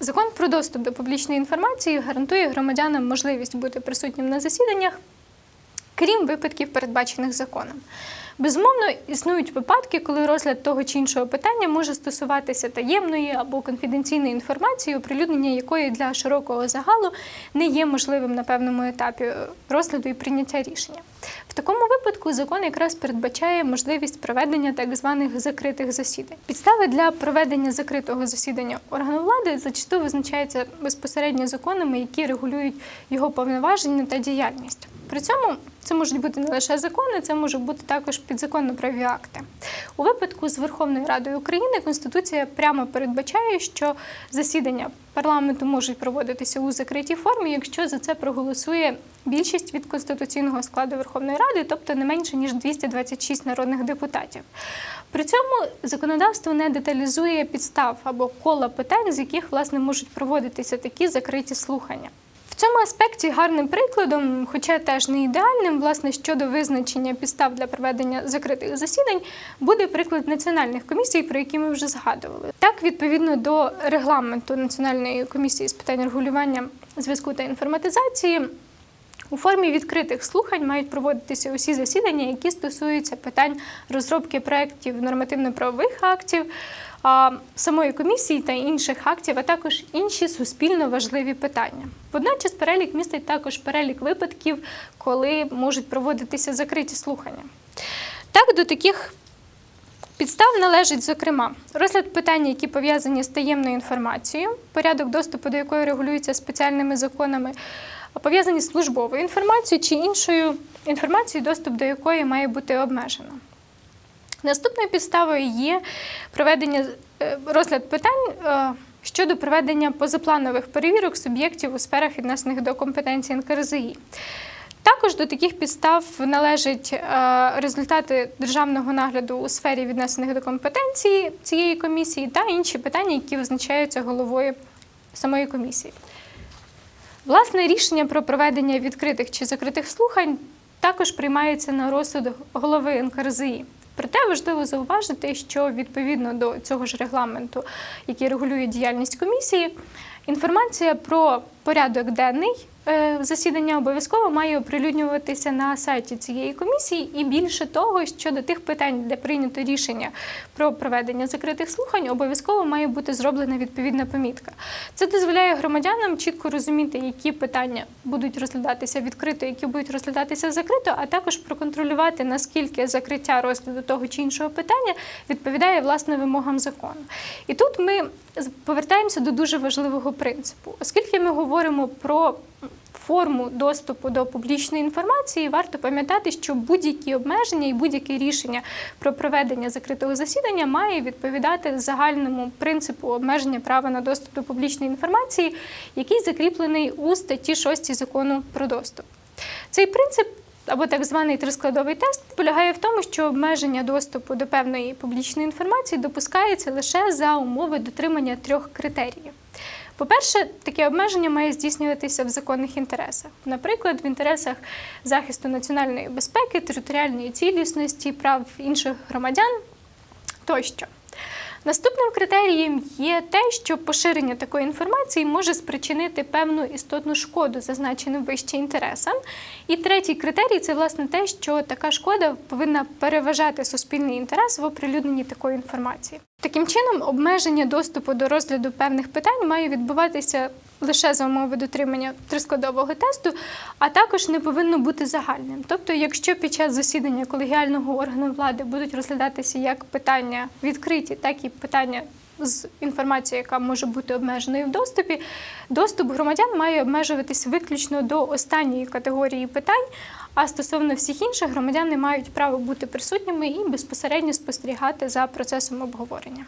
Закон про доступ до публічної інформації гарантує громадянам можливість бути присутнім на засіданнях, крім випадків, передбачених законом. Безумовно, існують випадки, коли розгляд того чи іншого питання може стосуватися таємної або конфіденційної інформації, оприлюднення якої для широкого загалу не є можливим на певному етапі розгляду і прийняття рішення. В такому випадку закон якраз передбачає можливість проведення так званих закритих засідань. Підстави для проведення закритого засідання органу влади зачасту визначаються безпосередньо законами, які регулюють його повноваження та діяльність. При цьому це можуть бути не лише закони, це можуть бути також підзаконно-праві акти. У випадку з Верховною Радою України Конституція прямо передбачає, що засідання парламенту можуть проводитися у закритій формі, якщо за це проголосує більшість від конституційного складу Верховної Ради, тобто не менше ніж 226 народних депутатів. При цьому законодавство не деталізує підстав або кола питань, з яких власне можуть проводитися такі закриті слухання. Цьому аспекті гарним прикладом, хоча теж не ідеальним, власне, щодо визначення підстав для проведення закритих засідань, буде приклад національних комісій, про які ми вже згадували. Так, відповідно до регламенту Національної комісії з питань регулювання зв'язку та інформатизації. У формі відкритих слухань мають проводитися усі засідання, які стосуються питань розробки проєктів нормативно-правових актів, самої комісії та інших актів, а також інші суспільно важливі питання. Водночас перелік містить також перелік випадків, коли можуть проводитися закриті слухання. Так, до таких Підстав належить, зокрема, розгляд питань, які пов'язані з таємною інформацією, порядок доступу до якої регулюється спеціальними законами, пов'язані з службовою інформацією чи іншою інформацією, доступ до якої має бути обмежено. Наступною підставою є проведення е, розгляд питань е, щодо проведення позапланових перевірок суб'єктів у сферах, віднесених до компетенції НКРЗІ. Також до таких підстав належать е, результати державного нагляду у сфері віднесених до компетенції цієї комісії та інші питання, які визначаються головою самої комісії. Власне рішення про проведення відкритих чи закритих слухань також приймається на розсуд голови НКРЗІ. Проте важливо зауважити, що відповідно до цього ж регламенту, який регулює діяльність комісії, інформація про порядок денний засідання обов'язково має оприлюднюватися на сайті цієї комісії, і більше того, щодо тих питань, де прийнято рішення про проведення закритих слухань, обов'язково має бути зроблена відповідна помітка. Це дозволяє громадянам чітко розуміти, які питання будуть розглядатися відкрито, які будуть розглядатися закрито, а також проконтролювати наскільки закриття розгляду того чи іншого питання відповідає власне вимогам закону. І тут ми повертаємося до дуже важливого принципу, оскільки ми говоримо про форму доступу до публічної інформації, варто пам'ятати, що будь-які обмеження і будь-яке рішення про проведення закритого засідання має відповідати загальному принципу обмеження права на доступ до публічної інформації, який закріплений у статті 6 закону про доступ. Цей принцип. Або так званий трискладовий тест полягає в тому, що обмеження доступу до певної публічної інформації допускається лише за умови дотримання трьох критеріїв. По-перше, таке обмеження має здійснюватися в законних інтересах, наприклад, в інтересах захисту національної безпеки, територіальної цілісності, прав інших громадян тощо. Наступним критерієм є те, що поширення такої інформації може спричинити певну істотну шкоду зазначеним вище інтересам. І третій критерій це власне те, що така шкода повинна переважати суспільний інтерес в оприлюдненні такої інформації. Таким чином, обмеження доступу до розгляду певних питань має відбуватися лише за умови дотримання трискладового тесту, а також не повинно бути загальним. Тобто, якщо під час засідання колегіального органу влади будуть розглядатися як питання відкриті, так і питання з інформацією, яка може бути обмеженою в доступі, доступ громадян має обмежуватись виключно до останньої категорії питань. А стосовно всіх інших громадяни мають право бути присутніми і безпосередньо спостерігати за процесом обговорення.